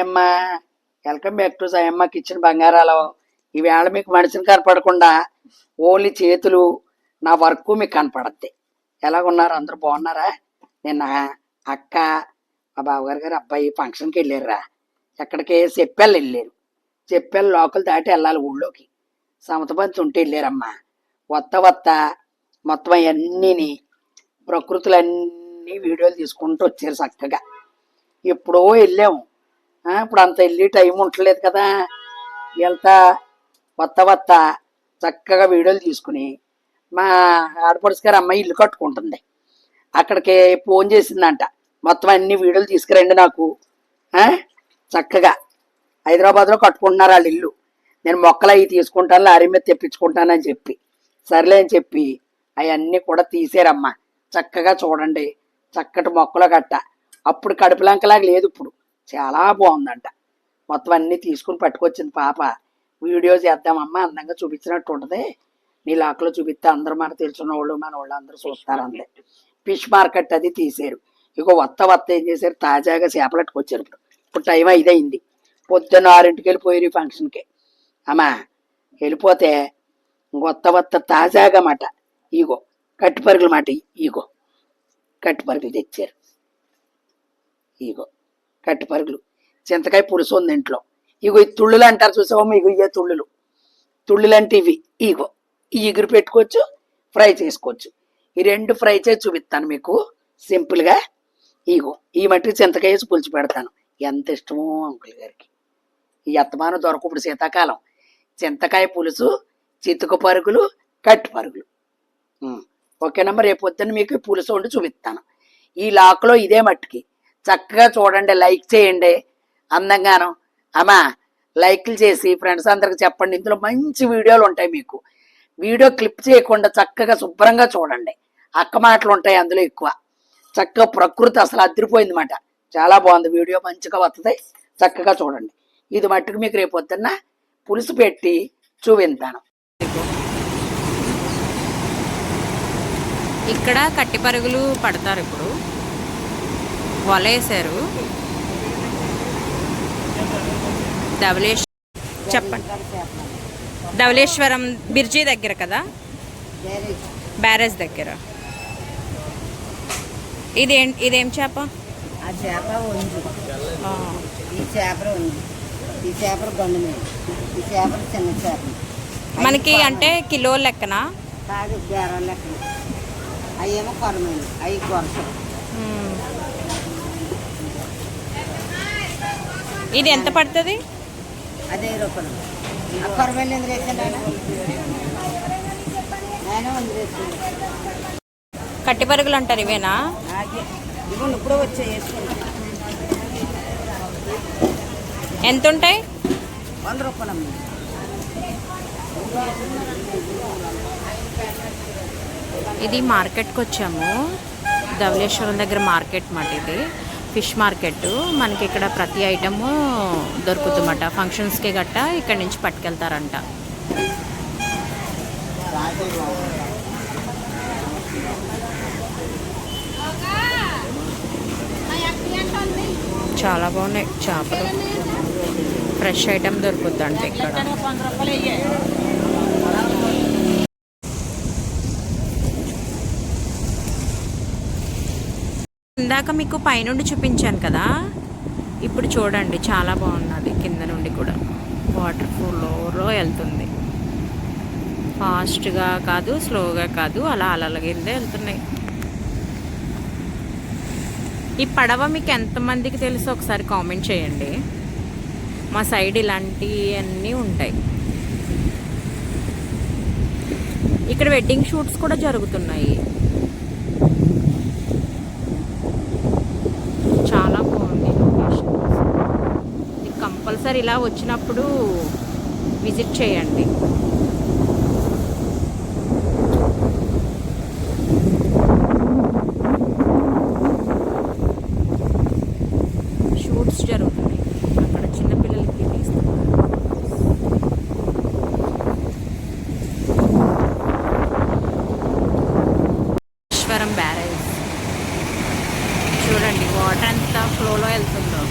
Sayamma. Welcome back to Sayamma kitchen బంగారాలు. ఈవేళ మీకు మనిషిని కనపడకుండా ఓన్లీ చేతులు నా వర్క్ మీకు కనపడద్ది. ఎలాగున్నారు అందరూ బాగున్నారా? నిన్న అక్క మా బావగారు గారు అబ్బాయి ఫంక్షన్కి వెళ్ళారురా. ఎక్కడికి చెప్పెళ్ళు వెళ్ళారు. చెప్పెళ్ళు లోకల్ దాటి వెళ్ళాలి ఊళ్ళోకి. సమతపంచి ఉంటే వెళ్ళారమ్మా. వత్త వత్త మొత్తం అవన్నీని ప్రకృతులన్నీ వీడియోలు తీసుకుంటూ వచ్చారు చక్కగా. ఎప్పుడో వెళ్ళాము. ఇప్పుడు అంత వెళ్ళి టైం ఉండలేదు కదా. వెళ్తా వత్త వత్త చక్కగా వీడియోలు తీసుకుని మా ఆడపడుచు గారు అమ్మాయి ఇల్లు కట్టుకుంటుంది. అక్కడికి ఫోన్ చేసిందంట. మొత్తం అన్ని వీడియోలు తీసుకురండి నాకు. చక్కగా. హైదరాబాద్లో కట్టుకుంటున్నారు వాళ్ళ ఇల్లు. నేను మొక్కలు అవి తీసుకుంటాను లారీ మీద తెప్పించుకుంటానని చెప్పి. సర్లే అని చెప్పి అవన్నీ కూడా తీసారమ్మా. చక్కగా చూడండి. చక్కటి మొక్కలు కట్ట అప్పుడు కడుపులంకలాగా లేదు ఇప్పుడు. చాలా బాగుందంట. మొత్తం అన్నీ తీసుకుని పట్టుకొచ్చింది పాప. వీడియో చేద్దామమ్మా అందంగా చూపించినట్టు ఉంటుంది. నీ లాక్లో చూపిస్తే అందరూ మన తెలిసిన వాళ్ళు మన వాళ్ళు అందరూ చూస్తారు అందే ఫిష్ మార్కెట్ అది తీసారు. ఇక వత్త వత్త ఏం చేశారు? తాజాగా చేపలట్టుకొచ్చారు ఇప్పుడు. ఇప్పుడు టైం ఐదయింది పొద్దున్న ఆరింటికి వెళ్ళిపోయారు ఈ ఫంక్షన్కి. అమ్మా వెళ్ళిపోతే కొత్త వత్త తాజాగా మాట. ఈగో కట్టిపరుగుల మాట. ఈగో కట్టిపరుగులు తెచ్చారు. ఈగో కట్టి పరుగులు. చింతకాయ పులుసు ఉంది ఇంట్లో. ఇగో ఈ తుళ్ళులు అంటారు చూసావమ్మ ఇగో ఇయ్యే తుళ్ళులు. తుళ్ళులు అంటే ఇవి. ఇగో ఈ ఎగురు పెట్టుకోవచ్చు ఫ్రై చేసుకోవచ్చు. ఈ రెండు ఫ్రై చేసి చూపిస్తాను మీకు సింపుల్గా ఇగో ఈ మట్టికి చింతకాయ వేసి పులుసు పెడతాను. ఎంత ఇష్టమో అంకుల్ గారికి. ఈ అత్తమానం దొరక ఇప్పుడు శీతాకాలం. చింతకాయ పులుసు చితుకు పరుగులు కట్టు పరుగులు. ఓకేనమ్మా రేపు పొద్దున్న మీకు పులుసు వండి చూపిస్తాను. ఈ లాక్లో ఇదే మట్టుకి. చక్కగా చూడండి లైక్ చేయండి. అందంగాను. అమ్మా లైక్లు చేసి ఫ్రెండ్స్ అందరికి చెప్పండి. ఇందులో మంచి వీడియోలు ఉంటాయి మీకు. వీడియో క్లిప్ చేయకుండా చక్కగా శుభ్రంగా చూడండి. అక్క మాటలు ఉంటాయి అందులో ఎక్కువ. చక్కగా ప్రకృతి అసలు అదిరిపోయింది మాట చాలా బాగుంది వీడియో మంచిగా వస్తుంది చక్కగా చూడండి. ఇది మట్టుకు మీకు రేపు పొద్దున్న పులుసు పెట్టి చూపించాను ఇక్కడ కట్టి పరుగులు పడతారు ఇప్పుడు. వల వేసారు ధవలేశ్ చెప్పండి. ధవలేశ్వరం బిర్జీ దగ్గర కదా? బ్యారేజ్ దగ్గర. ఇదేం ఇదేం చేప? ఆ చేప ఉంది. ఈ చేప ఉంది. ఈ చేప ఈ చేప చిన్న చేప. మనకి అంటే కిలో లెక్కన? కాదు బేరం లెక్క అవి ఏమో అవి కొరస ఇది ఎంత పడుతుంది? అదే రూపాయలు కట్టి పరుగులు అంటారు ఇవేనా? ఇప్పుడు వచ్చే వేసుకోండి. ఎంత ఉంటాయి? వంద రూపాయలు ఇది మార్కెట్కి వచ్చాము. ధవళేశ్వరం దగ్గర మార్కెట్ మాట ఇది. Fish market. మనకి ఇక్కడ ప్రతి ఐటము దొరుకుతుందన్నమాట ఫంక్షన్స్కి గట్ట ఇక్కడ నుంచి పట్టుకెళ్తారంట. చాలా బాగున్నాయి. చేపలు. ఫ్రెష్ ఐటమ్ దొరుకుతుందంట ఇక్కడ. ఇందాక మీకు పైనుండి చూపించాను కదా. ఇప్పుడు చూడండి చాలా బాగున్నది. కింద నుండి కూడా. వాటర్ ఫ్లోలో వెళ్తుంది. ఫాస్ట్గా కాదు స్లోగా కాదు అలా అలల కింద వెళ్తున్నాయి. ఈ పడవ మీకు ఎంతమందికి తెలుసు ఒకసారి కామెంట్ చేయండి. మా సైడ్ ఇలాంటివన్నీ ఉంటాయి. ఇక్కడ వెడ్డింగ్ షూట్స్ కూడా జరుగుతున్నాయి చాలా బాగుంది లొకేషన్ ఇది కంపల్సరీ ఇలా వచ్చినప్పుడు విజిట్ చేయండి షూట్స్ జరుగుతున్నాయి అక్కడ చిన్నపిల్లలకి తీస్తున్నారు ఈశ్వరం బ్యారేజ్ చూడండి వాటర్ ఎంత ఫ్లోలో వెళ్తుందో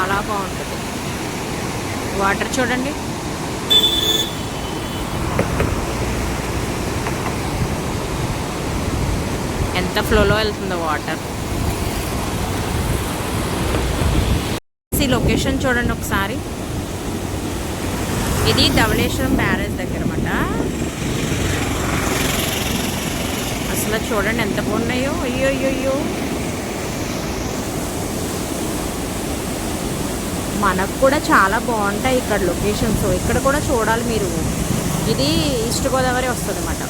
చాలా బాగుంటుంది. వాటర్ చూడండి. ఎంత ఫ్లోలో వెళ్తుందో వాటర్. ఈ లొకేషన్ చూడండి ఒకసారి. ఇది ధవళేశ్వరం బ్యారేజ్ దగ్గర అన్నమాట అసలు చూడండి ఎంత బాగున్నాయో. అయ్యో అయ్యో అయ్యో మనకు కూడా చాలా బాగుంటాయి ఇక్కడ లొకేషన్స్. ఇక్కడ కూడా చూడాలి మీరు. ఇది ఈస్ట్ గోదావరి వస్తుంది అన్నమాట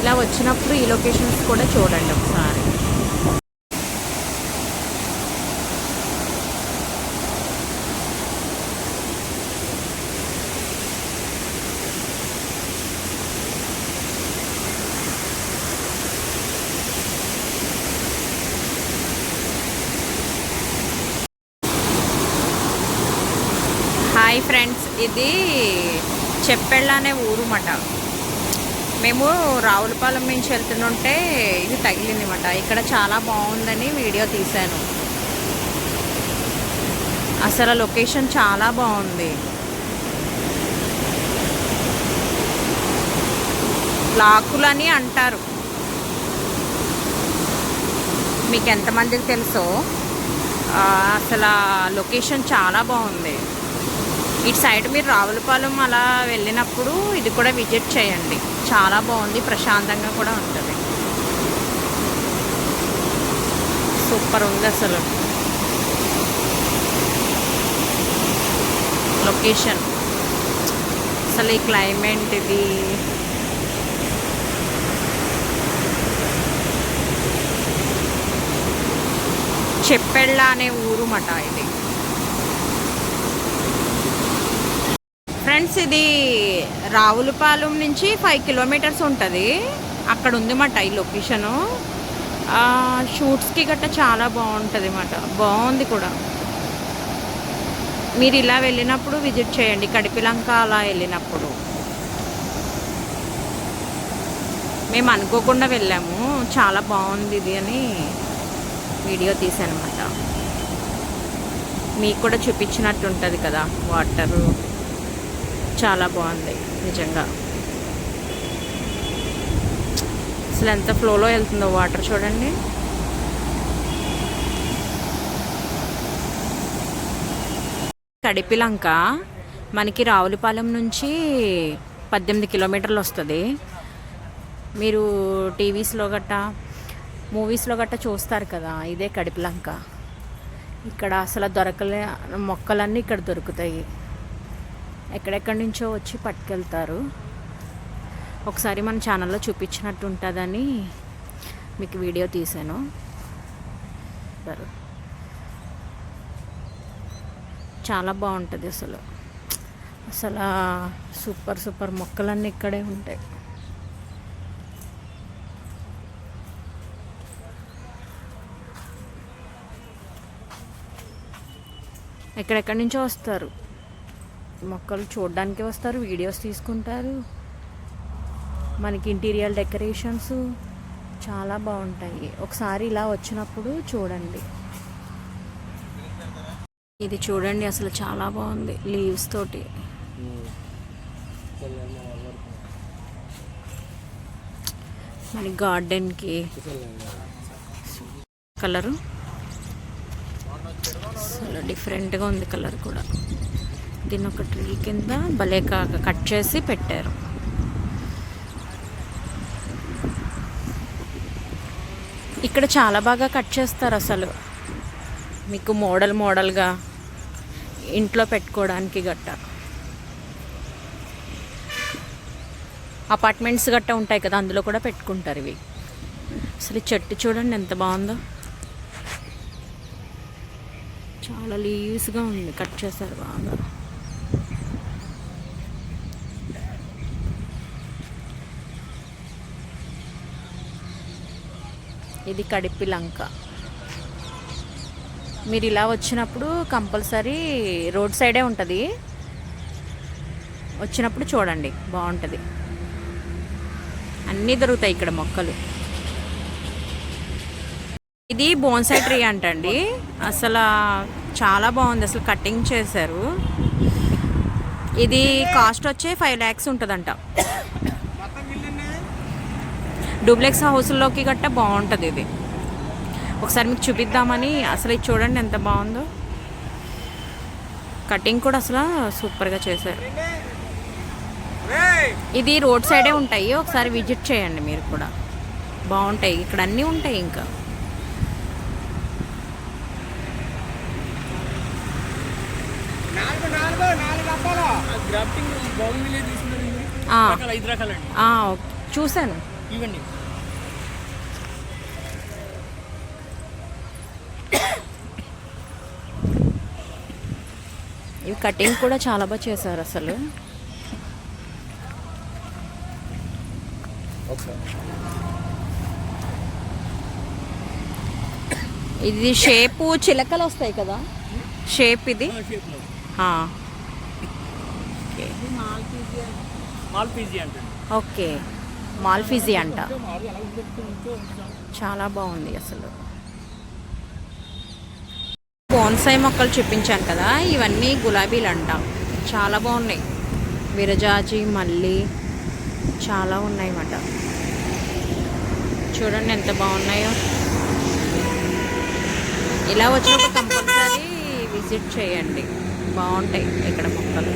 ఇలా వచ్చినప్పుడు ఈ లొకేషన్స్ కూడా చూడండి ఒకసారి. హాయ్ ఫ్రెండ్స్ ఇది చెప్పెళ్ళ అనే ఊరుమాట. మేము రావులపాలెం నుంచి వెళ్తుంటే ఇది తగిలింది అనమాట ఇక్కడ చాలా బాగుందని వీడియో తీశాను. అసలు లొకేషన్ చాలా బాగుంది. లాకులని అంటారు. మీకు ఎంతమందికి తెలుసో అసలు లొకేషన్ చాలా బాగుంది. ఇటు సైడ్ మీరు రావులపాలెం అలా వెళ్ళినప్పుడు ఇది కూడా విజిట్ చేయండి. చాలా బాగుంది ప్రశాంతంగా కూడా ఉంటుంది. సూపర్ ఉంది అసలు. లొకేషన్. అసలు ఈ క్లైమేట్ ఇది. చెప్పెళ్ళ అనే ఊరు మట ఇది. ఫ్రెండ్స్ ఇది రావులపాలెం నుంచి ఫైవ్ కిలోమీటర్స్ ఉంటుంది. అక్కడ ఉంది మాట ఈ లొకేషను. షూట్స్కి గట్ట చాలా బాగుంటుంది మాట. బాగుంది కూడా. మీరు ఇలా వెళ్ళినప్పుడు విజిట్ చేయండి. కడిపిలంక అలా వెళ్ళినప్పుడు. మేము అనుకోకుండా వెళ్ళాము. చాలా బాగుంది ఇది అని వీడియో తీసానమాట మీకు కూడా చూపించినట్టు ఉంటుంది కదా వాటరు. చాలా బాగుంది నిజంగా. అసలు ఎంత ఫ్లోలో వెళ్తుందో వాటర్ చూడండి. కడిపిలంక మనకి రావులపాలెం నుంచి పద్దెనిమిది కిలోమీటర్లు వస్తుంది. మీరు టీవీస్లో గట్ట మూవీస్లో గట్టా చూస్తారు కదా ఇదే కడిపిలంక ఇక్కడ అసలు దొరకలే మొక్కలన్నీ ఇక్కడ దొరుకుతాయి. ఎక్కడెక్కడి నుంచో వచ్చి పట్టుకెళ్తారు. ఒకసారి మన ఛానల్లో చూపించినట్టు ఉంటుందని మీకు వీడియో తీశాను చాలా బాగుంటుంది అసలు. అసలు సూపర్ సూపర్ మొక్కలన్నీ ఇక్కడే ఉంటాయి. ఎక్కడెక్కడి నుంచో వస్తారు. మొక్కలు చూడడానికి వస్తారు వీడియోస్ తీసుకుంటారు. మనకి ఇంటీరియర్ డెకరేషన్స్ చాలా బాగుంటాయి. ఒకసారి ఇలా వచ్చినప్పుడు చూడండి. ఇది చూడండి అసలు చాలా బాగుంది లీవ్స్ తోటి. మన గార్డెన్కి కలరు. అసలు డిఫరెంట్గా ఉంది కలర్ కూడా. దీన్ని ఒక ట్రీ కింద భలే కట్ చేసి పెట్టారు. ఇక్కడ చాలా బాగా కట్ చేస్తారు అసలు. మీకు మోడల్ మోడల్గా ఇంట్లో పెట్టుకోవడానికి గట్ట. అపార్ట్మెంట్స్ గట్ట ఉంటాయి కదా అందులో కూడా పెట్టుకుంటారు ఇవి. అసలు చెట్టు చూడండి ఎంత బాగుందో. చాలా లీవ్స్గా ఉంది కట్ చేశారు బాగా. ఇది కడిపి లంక. మీరు ఇలా వచ్చినప్పుడు కంపల్సరీ రోడ్ సైడే ఉంటుంది. వచ్చినప్పుడు చూడండి బాగుంటుంది. అన్నీ దొరుకుతాయి ఇక్కడ మొక్కలు. ఇది బోన్సై ట్రీ అంటండి. అసలు చాలా బాగుంది అసలు కటింగ్ చేశారు. ఇది కాస్ట్ వచ్చే ఫైవ్ ల్యాక్స్ ఉంటుందంట. డూప్లెక్స్ హౌస్లోకి గట్ట బాగుంటుంది ఇది. ఒకసారి మీకు చూపిద్దామని. అసలు ఇది చూడండి ఎంత బాగుందో కటింగ్ కూడా అసలు సూపర్గా చేశారు. ఇది రోడ్ సైడే ఉంటాయి. ఒకసారి విజిట్ చేయండి మీరు కూడా. బాగుంటాయి ఇక్కడ అన్నీ ఉంటాయి ఇంకా. గ్రాఫ్టింగ్ బాగుంది తీసుకున్నారు ఆ, రకాల ఐదు రకాలండి ఆ, ఓకే. చూశాను ఇవ్వండి ఇవి కటింగ్ కూడా చాలా బాగా చేశారు అసలు. ఇది షేపు చిలకలు వస్తాయి కదా? షేప్ ఇది? ఓకే. మాల్ఫీజీ అంట. చాలా బాగుంది అసలు. బోన్సాయి మొక్కలు చూపించాను కదా ఇవన్నీ గులాబీలు అంట చాలా బాగున్నాయి. విరజాజి మల్లి చాలా ఉన్నాయి అన్నమాట చూడండి ఎంత బాగున్నాయో. ఇలా వచ్చినప్పుడు కంపల్సరీ విజిట్ చేయండి. బాగుంటాయి ఇక్కడ మొక్కలు.